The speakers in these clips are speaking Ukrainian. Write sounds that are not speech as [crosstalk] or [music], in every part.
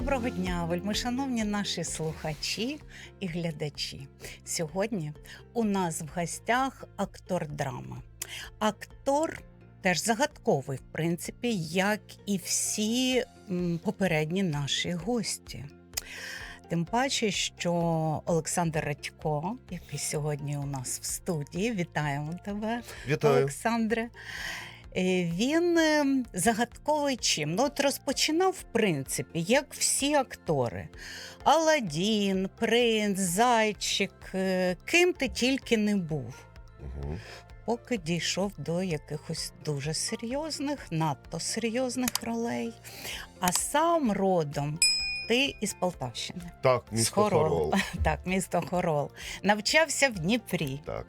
Доброго дня, вельмишановні наші слухачі і глядачі. Сьогодні у нас в гостях актор драми. Актор теж загадковий, в принципі, як і всі попередні наші гості. Тим паче, що Олександр Радько, який сьогодні у нас в студії, вітаємо тебе. Вітаю. Олександре. Е, Він е, загадковий чим? Ну, от розпочинав, в принципі, як всі актори: Аладдін, Принц, Зайчик, е, ким ти тільки не був. Поки дійшов до якихось дуже серйозних, надто серйозних ролей. А сам родом ти із Полтавщини. Так, місто Хорол. Хорол. [laughs] Так, місто Хорол. Навчався в Дніпрі. Так.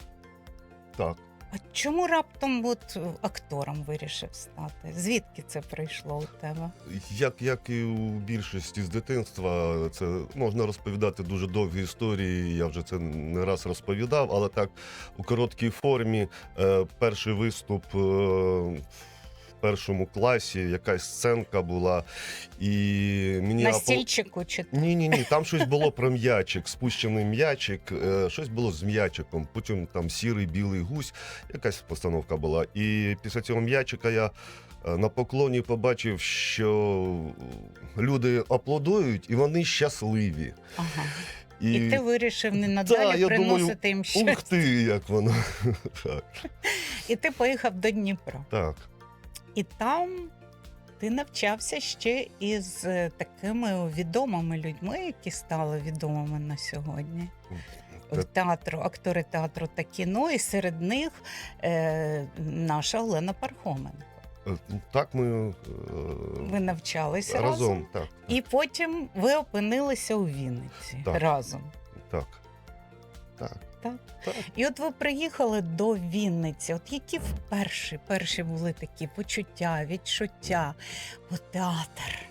Так. А чому раптом от актором вирішив стати? Звідки це прийшло у тебе? Як, як і у більшості з дитинства, це можна розповідати дуже довгі історії. Я вже це не раз розповідав, але так у короткій формі. Е, перший виступ е, першому класі, якась сценка була, і мені На стільчику чи Ні, ні, ні. Там щось було про м'ячик, спущений м'ячик, е, щось було з м'ячиком. Потім там сірий білий гусь, якась постановка була. І після цього м'ячика я е, на поклоні побачив, що люди аплодують і вони щасливі. ага. І, ти вирішив не Та, надалі я приносити думаю, їм щастя. Ух ти, як воно. [laughs] так, І ти поїхав до Дніпра. так. І там ти навчався ще із е, такими відомими людьми, які стали відомими на сьогодні. Театру, актори театру та кіно, і серед них е, наша Олена Пархоменко. Е, Так ми е, Ви навчалися разом. разом. Так, І потім ви опинилися у Вінниці Так. разом. так. Так. Так. Так. І от ви приїхали до Вінниці. От які перші, перші були такі почуття, відчуття, о театр.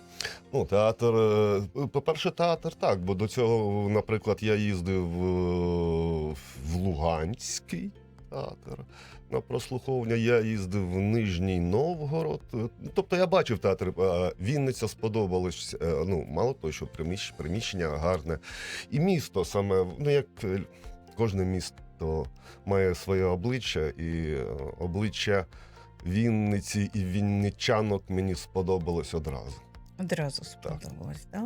Ну, театр, е, по-перше, театр так, бо до цього, наприклад, я їздив е, в Луганський театр на прослуховування, я їздив в Нижній Новгород. Е, Тобто я бачив театр, Вінниця сподобалось. Ну, мало того, що приміщення гарне. І місто саме, ну як кожне місто має своє обличчя, і е, обличчя Вінниці і вінничанок мені сподобалось одразу. Одразу сподобалось, так?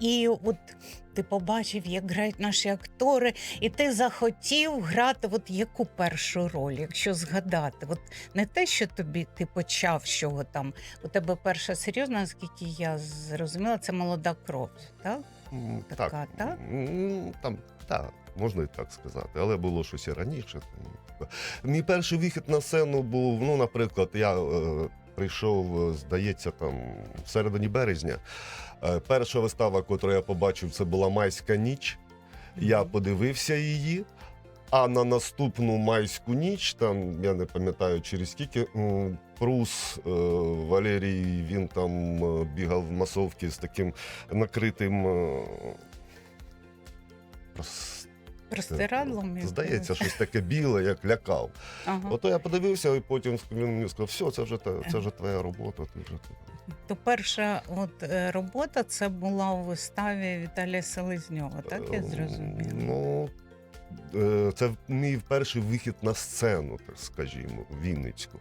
І от ти побачив, як грають наші актори, і ти захотів грати от яку першу роль, якщо згадати. От не те, що тобі ти почав, з чого там. У тебе перша серйозна, наскільки я зрозуміла, це молода кров, так? Така, так, так? Там, так, можна і так сказати, але було щось і раніше. Мій перший вихід на сцену був, ну, наприклад, я е, прийшов, е, здається, там в середині березня. Е, перша вистава, яку я побачив, це була майська ніч. Я подивився її. А на наступну майську ніч, там я не пам'ятаю через скільки, Прус Валерій, він там бігав в масовці з таким накритим. Прос- Простирадлом? Здається, щось таке біле, як лякав. Ага. Ото я подивився, і потім він мені сказав, все, це вже це вже твоя робота. Ти вже тут». То перша от, е, робота це була у виставі Віталія Селезньова, так я Е, зрозуміла? Ну, е, це мій перший вихід на сцену, так скажімо, Вінницьку.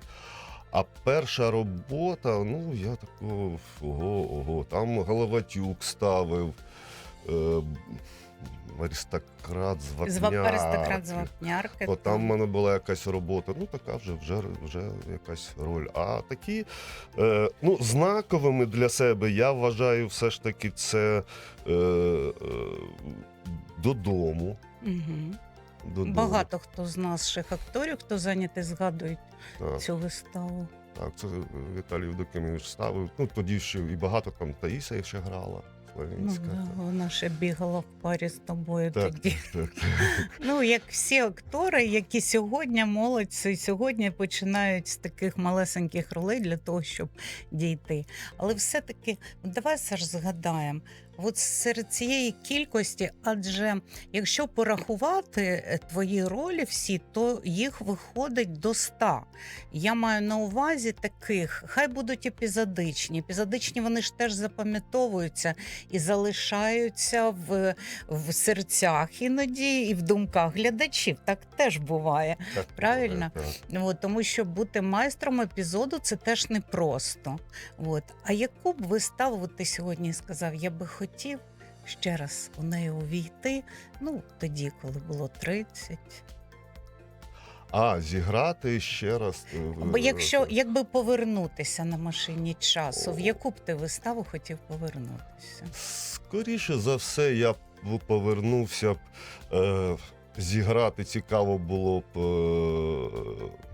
А перша робота, ну, я такого, ого, ого, там Головатюк ставив. Е, аристократ з Вапнярки. аристократ з Вапнярки. Там в мене була якась робота, ну така вже вже, вже якась роль. А такі е, ну, знаковими для себе я вважаю все ж таки це е, е, додому. Угу. додому. Багато хто з наших акторів, хто зайнятий, згадують Так, цю виставу. так, це Віталій Євдокимович ставив. Ну тоді ще і багато там Таїса ще грала. Ну, Славінська. вона ще бігала в парі з тобою так, тоді. так, так. Ну, як всі актори, які сьогодні молодці, і сьогодні починають з таких малесеньких ролей для того, щоб дійти. Але все-таки, ну, давай Саш, згадаємо, от серед цієї кількості, адже якщо порахувати е, твої ролі всі, то їх виходить до 100. Я маю на увазі таких, хай будуть епізодичні. Епізодичні вони ж теж запам'ятовуються і залишаються в, в серцях іноді і в думках глядачів. Так теж буває. Так, Правильно? так. От, тому що бути майстром епізоду це теж непросто. От. А яку б виставу от ти сьогодні сказав, я би хотів ще раз у неї увійти, ну тоді, коли було 30. А, зіграти ще раз. е, Бо якщо е, якби повернутися на машині часу, в яку б ти виставу хотів повернутися? Скоріше за все, я б повернувся б. Е, Зіграти цікаво було б е,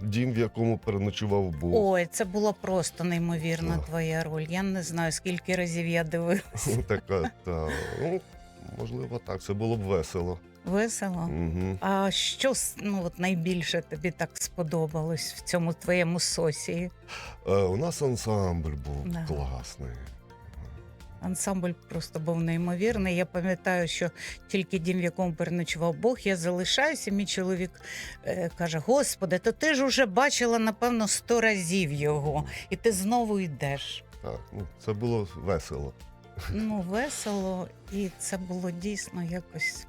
дім, в якому переночував Бог. Ой, це була просто неймовірна Так. твоя роль. Я не знаю, скільки разів я дивилася. [laughs] Така, та, ну, можливо, так. Це було б весело. Весело. Угу. А що с- ну, от найбільше тобі так сподобалось в цьому твоєму сосі? Е, у нас ансамбль був Да. класний. Ансамбль просто був неймовірний. Я пам'ятаю, що тільки дім, в якому переночував Бог, я залишаюся. Мій чоловік е, каже: Господи, то ти ж уже бачила, напевно, сто разів його, і ти знову йдеш. Так, ну, це було весело. Ну, весело, і це було дійсно якось,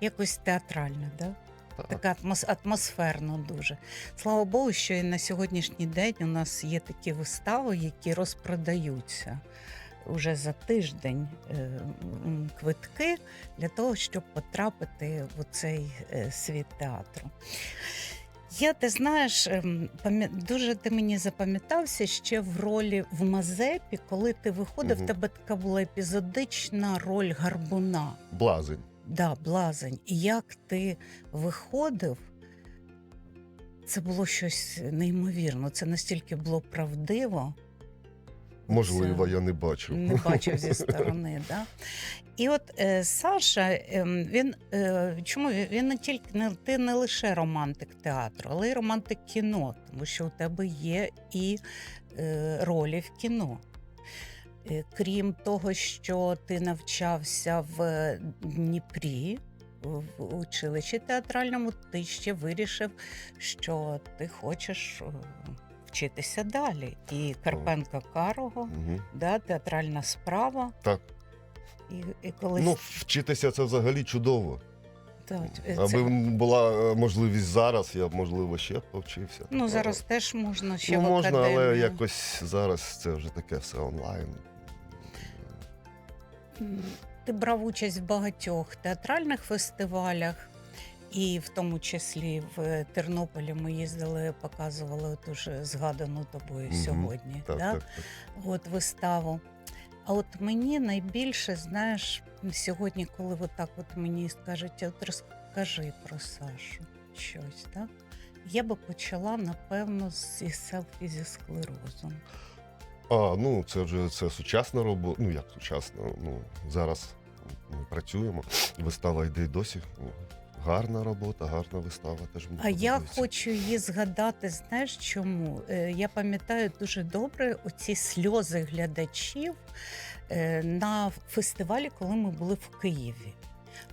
якось театрально, да? Так. така атмос- атмосферно дуже. Слава Богу, що і на сьогоднішній день у нас є такі вистави, які розпродаються уже за тиждень е, квитки для того, щоб потрапити в цей світ театру. Я, ти знаєш, ем, дуже ти мені запам'ятався ще в ролі в Мазепі, коли ти виходив, в тебе така була епізодична роль гарбуна. Блазень. Да, блазень. І як ти виходив, це було щось неймовірно. Це настільки було правдиво, Можливо, я не бачив. не бачив зі [laughs] сторони. Да? І от е, Саша, ем, він е, чому він- не тільки не ти не лише романтик театру, але й романтик кіно, тому що у тебе є і е, ролі в кіно. Е, Крім того, що ти навчався в Дніпрі, в училищі театральному, ти ще вирішив, що ти хочеш е, вчитися далі. І Карпенка Карого, Мгм. да, театральна справа. Так. І, і колись Ну, вчитися це взагалі чудово. так, е, Аби була е, можливість зараз, я б, можливо, ще повчився. ну зараз теж можна ще ну, в можна, але академію. якось зараз це вже таке все онлайн. Ти брав участь в багатьох театральних фестивалях, і в тому числі в Тернополі ми їздили, показували от уже згадану тобою Мгм. сьогодні. Так, да? так, так. От виставу. А от мені найбільше, знаєш, сьогодні, коли отак от мені скажуть, от розкажи про Сашу щось, так? Я би почала, напевно, зі селфі зі склерозом. А, ну це вже це сучасна робота. Ну як сучасна? Ну зараз ми працюємо. Вистава йде й досі. Гарна робота, гарна вистава. Теж мені А я хочу її згадати. Знаєш чому? Е, Я пам'ятаю дуже добре оці сльози глядачів е, на фестивалі, коли ми були в Києві.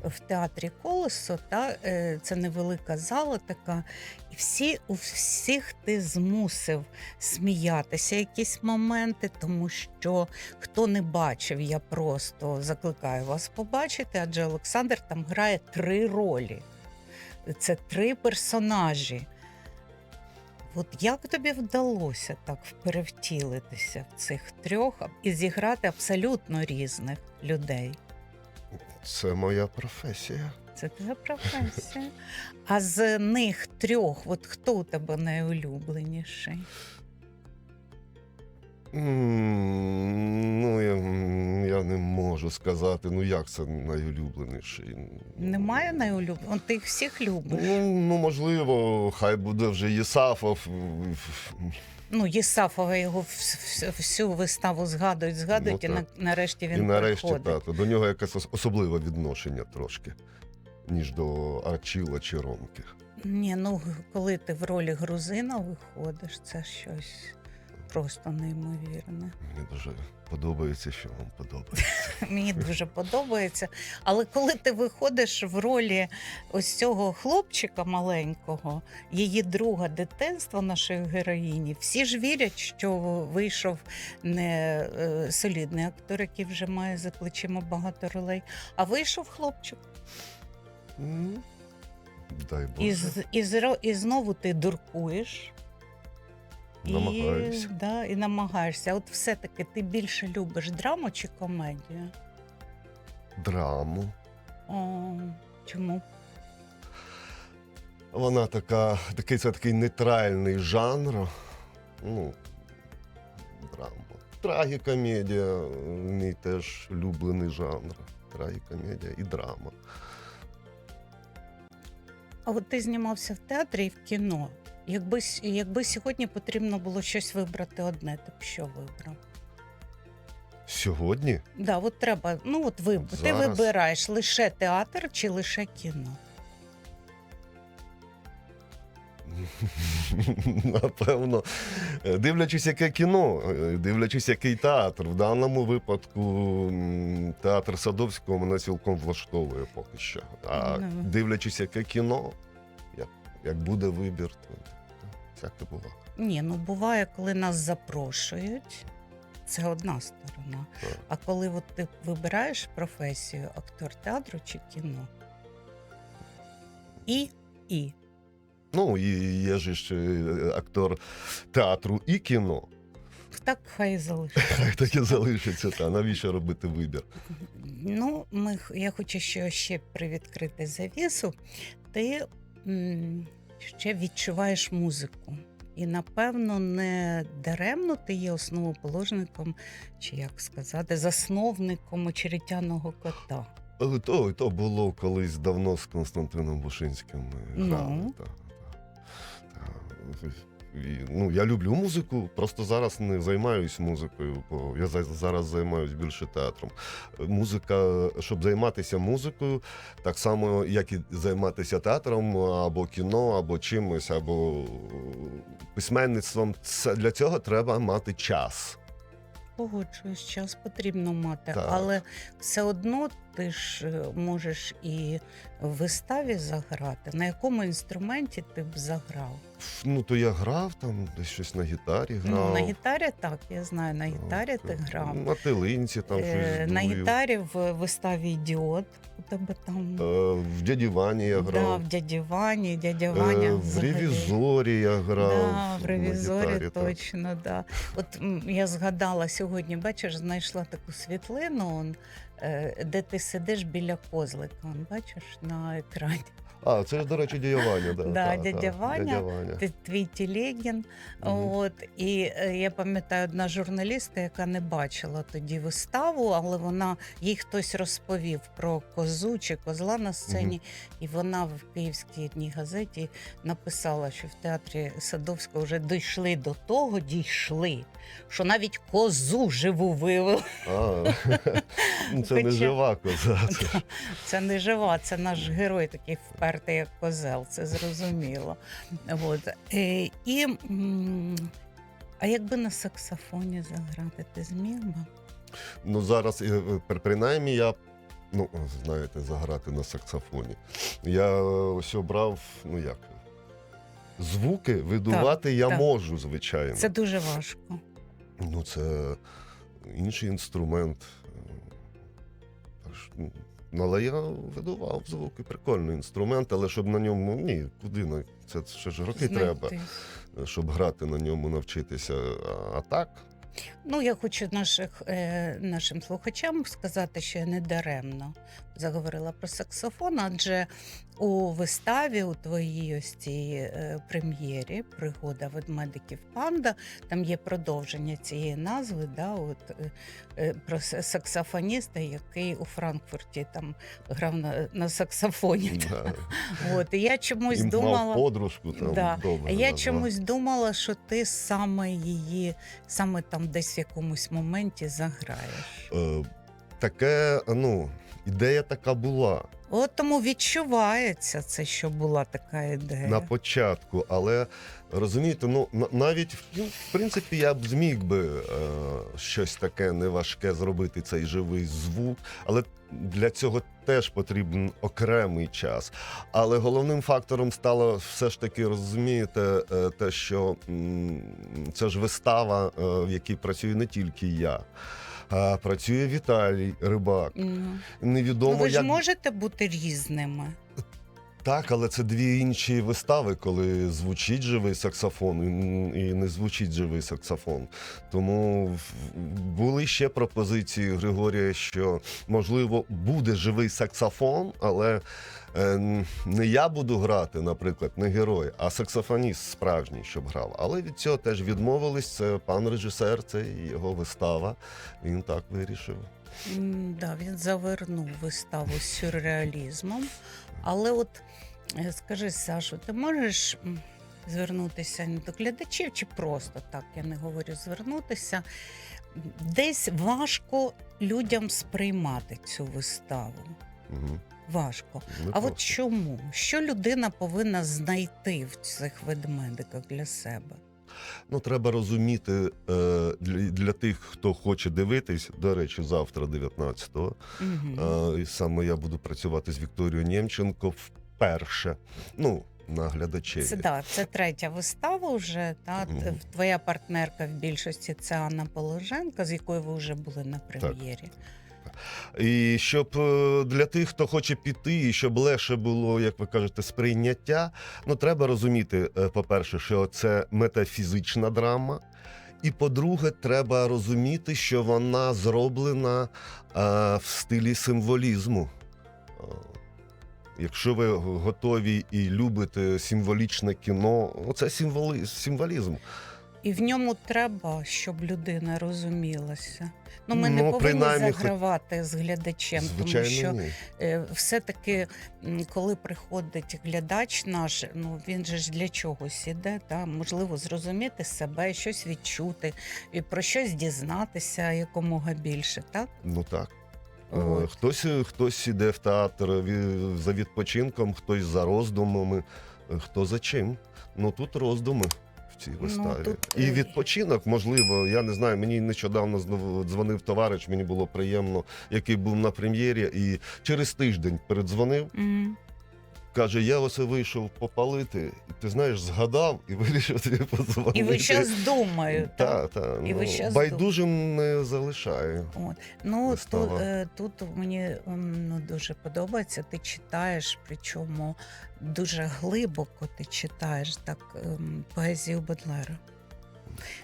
В театрі Колесо, та е, це невелика зала така, і всі у всіх ти змусив сміятися якісь моменти, тому що хто не бачив, я просто закликаю вас побачити, адже Олександр там грає три ролі. Це три персонажі. От як тобі вдалося так перевтілитися в цих трьох і зіграти абсолютно різних людей? Це моя професія. Це твоя професія. А з них трьох, от хто у тебе найулюбленіший? М, Ну, я, я не можу сказати, ну як це найулюбленіший. Немає найулюбленішого? Ти їх всіх любиш. Ну, ну, можливо, хай буде вже Єсафов. Ну, Єсафова його вс- вс- всю виставу згадують, згадують, Ну, і на, нарешті він І нарешті приходить. так, до нього якесь особливе відношення трошки, ніж до Арчіла чи Ромки. Ні, ну коли ти в ролі грузина виходиш, це щось просто неймовірне. Мені дуже подобається, що вам подобається. [laughs] Мені дуже подобається. Але коли ти виходиш в ролі ось цього хлопчика маленького, її друга дитинства нашої героїні, всі ж вірять, що вийшов не е, солідний актор, який вже має за плечима багато ролей, а вийшов хлопчик. Дай Боже. І, з- і, зро- і знову ти дуркуєш. Намагаюся. І, да, і намагаєшся. От все-таки ти більше любиш драму чи комедію? Драму. О, чому? Вона така, такий це такий нейтральний жанр. Ну, драма. Трагікомедія, мій теж улюблений жанр. Трагікомедія і драма. А от ти знімався в театрі і в кіно. Якби, якби сьогодні потрібно було щось вибрати одне, ти б що вибрав? Сьогодні Да, от треба, ну от виб... ти Зараз. вибираєш лише театр чи лише кіно. [laughs] Напевно, Е, дивлячись, яке кіно, е, дивлячись, який театр. В даному випадку м, театр Садовського мене цілком влаштовує поки що. А Ну. дивлячись, яке кіно, як, як буде вибір, то всяке буває. Ні, ну буває, коли нас запрошують. Це одна сторона. Так. А коли от ти вибираєш професію актор театру чи кіно? І і. Ну, і є ж е, актор театру і кіно. Так хай і залишиться. Хай [laughs] так і залишиться. Та навіщо робити вибір? Ну, ми, я хочу ще, ще привідкрити завісу. Ти м, ще відчуваєш музику. І, напевно, не даремно ти є основоположником, чи як сказати, засновником очеретяного кота. Але то, то було колись давно з Константином Бушинським ми Ну. грали. Та, та, та. І, ну, я люблю музику, просто зараз не займаюсь музикою, бо я зараз займаюсь більше театром. Музика, щоб займатися музикою, так само, як і займатися театром, або кіно, або чимось, або письменництвом, це, для цього треба мати час. Погоджуюсь, час потрібно мати, Так. але все одно ти ж е, можеш і в виставі заграти. На якому інструменті ти б заграв? Ну, то я грав там, десь щось на гітарі грав. Ну, на гітарі так, я знаю, на гітарі ти грав. На тилинці там Е, щось на дую. гітарі в виставі Ідіот у тебе там. Е, В дяді Вані я да, грав. в дяді Вані, дядя Е, В взагалі. ревізорі я грав. Да, в на ревізорі гітарі, так. точно, да. От м, я згадала сьогодні, бачиш, знайшла таку світлину, он, е, де ти сидиш біля козлика. Бачиш на екрані. А, це ж, до речі, дядя Ваня. Да, Да, та, дядя та, Ваня. Дядя Ваня. Твій Тілегін. От і е, я пам'ятаю одна журналістка, яка не бачила тоді виставу, але вона їй хтось розповів про козу чи козла на сцені, і вона в київській одній газеті написала, що в театрі Садовського вже дійшли до того, дійшли, що навіть козу живу вивели. А, [laughs] це не Хоча- жива коза. Це [laughs] ж. Це не жива, це наш герой такий впертий, як козел, це зрозуміло. От. Е, І, а якби на саксофоні заграти, ти зміг би? Ну, зараз, е, принаймні, я. Ну, знаєте, заграти на саксофоні. Я е, ось обрав, ну як, звуки видувати я так. можу, звичайно. Це дуже важко. Ну, це інший інструмент. Але я видував звуки, прикольний інструмент, але щоб на ньому. Ні, куди на це ще ж роки треба, щоб грати на ньому, навчитися. А так, Ну, я хочу наших, е, нашим слухачам сказати, що я не даремно заговорила про саксофон, адже у виставі, у твоїй ось цій е, прем'єрі, пригода ведмедиків панда, там є продовження цієї назви, да, от, е, е, про саксофоніста, який у Франкфурті там грав на, на саксофоні. да, От, і я чомусь мав думала. подружку там Да. добре. Я назвав. чомусь думала, що ти саме її, саме там десь в якомусь моменті заграєш. Е, таке, ну, ідея така була От тому відчувається це, що була така ідея. на початку, але розумієте, ну на- навіть ну, в принципі я б зміг би е, щось таке неважке зробити, цей живий звук, але для цього теж потрібен окремий час. Але головним фактором стало все ж таки, розумієте, е, те, що м, це ж вистава, е, в якій працює не тільки я. А працює Віталій Рибак. Ну, Невідомо, ну, ви ж як можете бути різними. Так, але це дві інші вистави, коли звучить живий саксофон і- не звучить живий саксофон. Тому були ще пропозиції Григорія, що можливо буде живий саксофон, але е, не я буду грати, наприклад, не герой, а саксофоніст справжній, щоб грав. Але від цього теж відмовились. Це пан режисер, це його вистава. Він так вирішив. Да, він завернув виставу з сюрреалізмом. Але от е, скажи, Сашу, ти можеш звернутися не до глядачів чи просто так, я не говорю звернутися. Десь важко людям сприймати цю виставу. Угу. Важко. А от чому? Що людина повинна знайти в цих ведмедиках для себе? Ну, треба розуміти е, для, для тих, хто хоче дивитись. До речі, завтра, 19-го, Угу. е, саме я буду працювати з Вікторією Нємченко вперше. Ну, на глядачеві. Це да, це третя вистава вже. Та. Т- твоя партнерка в більшості це Анна Положенка, з якою ви вже були на прем'єрі. І щоб е, для тих, хто хоче піти, і щоб легше було, як ви кажете, сприйняття, ну треба розуміти, е, по-перше, що це метафізична драма. І по-друге, треба розуміти, що вона зроблена е, в стилі символізму. Якщо ви готові і любите символічне кіно, ну, це символізм. І в ньому треба, щоб людина розумілася. Ну, ми Ну, не повинні загравати з глядачем, Звичайно, тому що е, все-таки, коли приходить глядач наш, ну він же ж для чогось іде, та можливо зрозуміти себе, щось відчути і про щось дізнатися якомога більше, так? Ну так. Е, От. Хтось, хтось іде в театр за відпочинком, хтось за роздумами, е, хто за чим. Ну тут роздуми в виставі. Ну, тут, І е, відпочинок, можливо, я не знаю. Мені нещодавно дзвонив товариш, мені було приємно, який був на прем'єрі, і через тиждень передзвонив. Мгм. Каже, я ось вийшов попалити, і ти знаєш, згадав і [laughs] вирішив тобі подзвонити. І ви зараз думаю, та, та, І ви ну, щас байдужим не залишає. От. Ну, тут, е, тут мені ну, дуже подобається. Ти читаєш, причому дуже глибоко ти читаєш так ем, поезію Бодлера.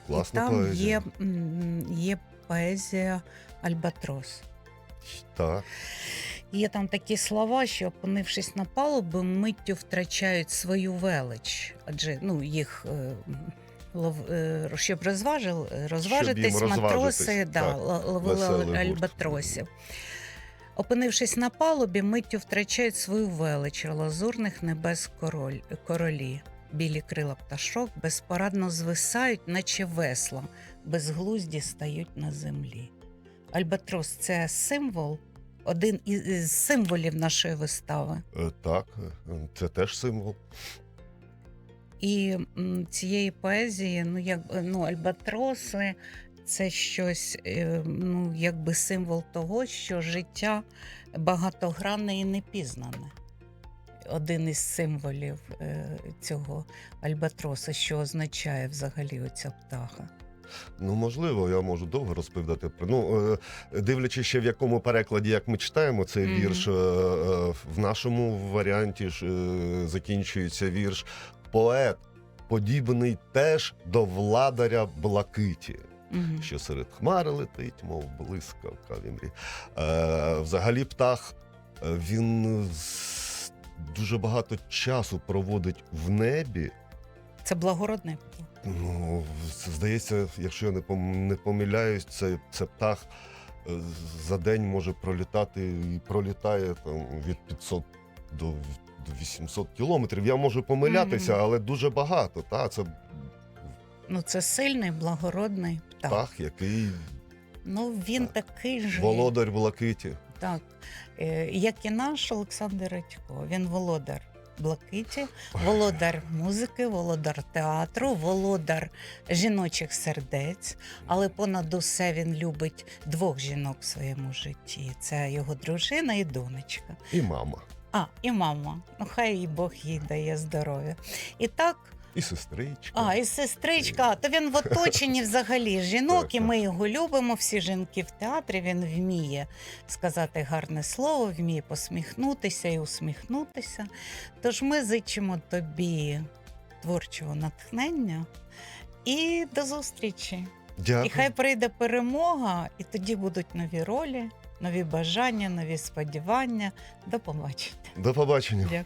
Класна І там поезія. є, є поезія Альбатрос. Так. Є там такі слова, що опинившись на палубу, миттю втрачають свою велич, адже ну їх. е, е, Щоб розважил, розважитись, розважитись, матроси да, так. ловили альбатросів. Опинившись на палубі, миттю втрачають свою велич лазурних небес король, королі. Білі крила пташок безпорадно звисають, наче весла, безглузді стають на землі. Альбатрос це символ, один із символів нашої вистави. Е, Так, це теж символ. І цієї поезії, ну як ну, альбатроси, це щось, е, ну якби символ того, що життя багатогранне і непізнане. Один із символів е, цього альбатроса, що означає взагалі оця птаха. Ну, можливо, я можу довго розповідати. Ну, е, дивлячись ще в якому перекладі, як ми читаємо цей Мгм. вірш, е, е, в нашому варіанті ж закінчується вірш Поет, подібний теж до владаря блакиті, Угу. що серед хмари летить, мов блискавка в імрі. Е, взагалі, птах він дуже багато часу проводить в небі. Це благородний. Ну, здається, якщо я не не помиляюсь, це, це птах е, за день може пролітати і пролітає там від 500 до, до 800 кілометрів. Я можу помилятися, Мгм. але дуже багато. Та, це Ну, це сильний, благородний птах. птах, який Ну, він Так. такий же. Володар Блакиті. Так, е, як і наш Олександр Радько. Він володар блакиті, володар музики, володар театру, володар жіночих сердець. Але понад усе він любить двох жінок в своєму житті. Це його дружина і донечка. І мама, А, і мама. Ну, хай їй Бог їй дає здоров'я. І так, і сестричка. а, і сестричка, то він в оточенні взагалі [laughs] жінок, і ми його любимо. Всі жінки в театрі. Він вміє сказати гарне слово, вміє посміхнутися і усміхнутися. Тож ми зичимо тобі творчого натхнення і до зустрічі. Дякую. І хай прийде перемога, і тоді будуть нові ролі, нові бажання, нові сподівання. До побачення. До побачення. Дякую.